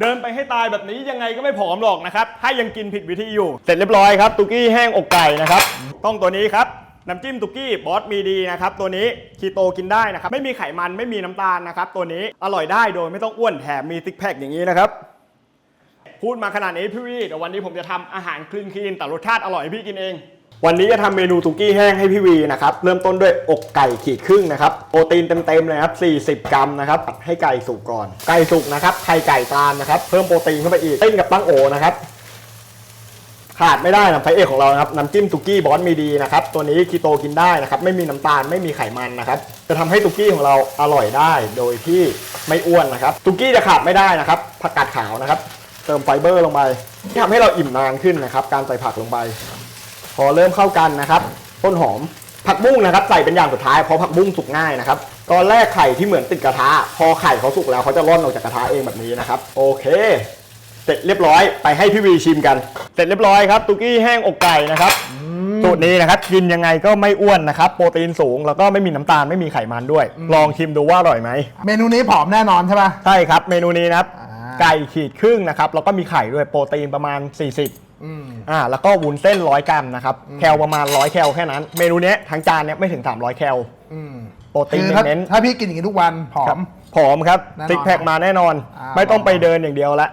เดินไปให้ตายแบบนี้ยังไงก็ไม่ผอมหรอกนะครับถ้ายังกินผิดวิธีอยู่ เสร็จเรียบร้อยครับตุกี้แห้งอกไก่นะครับ ต้องตัวนี้ครับน้ำจิ้มตุกี้บอสมีดีนะครับตัวนี้คีโตกินได้นะครับไม่มีไขมันไม่มีน้ำตาลนะครับตัวนี้อร่อยได้โดยไม่ต้องอ้วนแถมมีซิกแพคอย่างนี้นะครับพูดมาขนาดนี้พี่วีเดี๋ยววันนี้ผมจะทำอาหารคลีนคลีนแต่รสชาติอร่อยให้พี่กินเอง วันนี้จะทำเมนูตุกี้แห้งให้พี่วีนะครับ เริ่มต้นด้วยอกไก่ขีดครึ่งนะครับ โปรตีนเต็มๆเลยครับ 40 กรัมนะครับ ให้ไก่สุกก่อน ไก่สุกนะครับ ไข่ไก่ตามนะครับ เพิ่มโปรตีนเข้าไปอีก เต้นกับตั้งโอนะครับ ขาดไม่ได้นะพระเอกของเรานะครับ น้ำจิ้มตุกี้บอสมีดีนะครับ ตัวนี้คีโตกินได้นะครับ ไม่มีน้ำตาล ไม่มีไขมันนะครับ จะทำให้ตุกี้ของเราอร่อยได้ โดยที่ไม่อ้วนนะครับ ตุกี้จะขาดไม่ได้นะครับ ผักกาดขาวนะครับ เติมไฟเบอร์ลงไปที่ทำให้เราอิ่มนานขึ้นนะครับ การใส่ผักลงไป พอเริ่มเข้ากันนะครับ ต้นหอมผักบุ้งนะครับ ใส่เป็นอย่างสุดท้ายเพราะผักบุ้งสุกง่ายนะครับตอนแรกไข่ที่เหมือนติดกระทะ พอไข่เขาสุกแล้วเขาจะร่อนออกจากกระทะเองแบบนี้นะครับ โอเค เสร็จเรียบร้อยไปให้พี่วีชิมกัน เสร็จเรียบร้อยครับตุกี้แห้งอกไก่นะครับสูตรนี้นะครับกินยังไงก็ไม่อ้วนนะครับ โปรตีนสูงแล้วก็ไม่มีน้ำตาลไม่มีไขมันด้วย ลองชิมดูว่าอร่อยไหมเมนูนี้ผอมแน่นอนใช่ป่ะใช่ครับ เมนูนี้นะครับอ่าไก่ขีดครึ่งนะครับแล้วก็มีไข่ด้วยโปรตีนประมาณ 40 อืมอ่าแล้วก็วุ้นเส้นร้อยกรัมนะครับแคลประมาณร้อยแคลแค่นั้น เมนูเนี้ยทั้งจานเนี้ยไม่ถึง 300 แคลอืมโปรตีนคือถ้าเน้นถ้าพี่กินอย่างนี้ทุกวันผอครับมผอมครับแน่นอนซิกแพคมาแน่นอนอ่าไม่ต้องไปเดินอย่างเดียวละ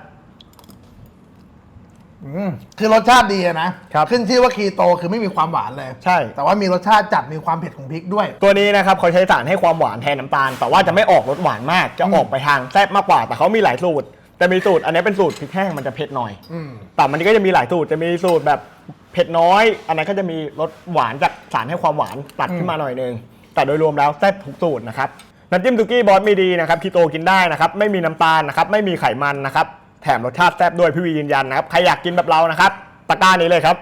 อืมคือรสชาติดีอะนะครับขึ้นชื่อว่าคีโตคือไม่มีความหวานเลย ใช่ แต่ว่ามีรสชาติจัดมีความเผ็ดของพริกด้วย ตัวนี้นะครับเขาใช้สารให้ความหวานแทนน้ำตาล แต่ว่าจะไม่ออกรสหวานมาก จะออกไปทางแซ่บมากกว่า แต่เขามีหลายสูตร แต่มีสูตรอันนี้เป็นสูตรพริกแห้งมันจะเผ็ดหน่อยอืม แต่มันก็จะมีหลายสูตรจะมีสูตรแบบเผ็ดน้อย อันนั้นก็จะมีรสหวานจากสารให้ความหวานตัดขึ้นมาหน่อยนึงแต่โดยรวมแล้วแซ่บทุกสูตรนะครับน้ำจิ้มตุกี้บอสมีดีนะครับคีโตกินได้นะครับไม่มีน้ำตาลนะครับไม่มีไขมันนะครับแถมรสชาติแซ่บด้วยพี่วียืนยันนะครับใครอยากกินแบบเรานะครับตะกร้านี้เลยครับ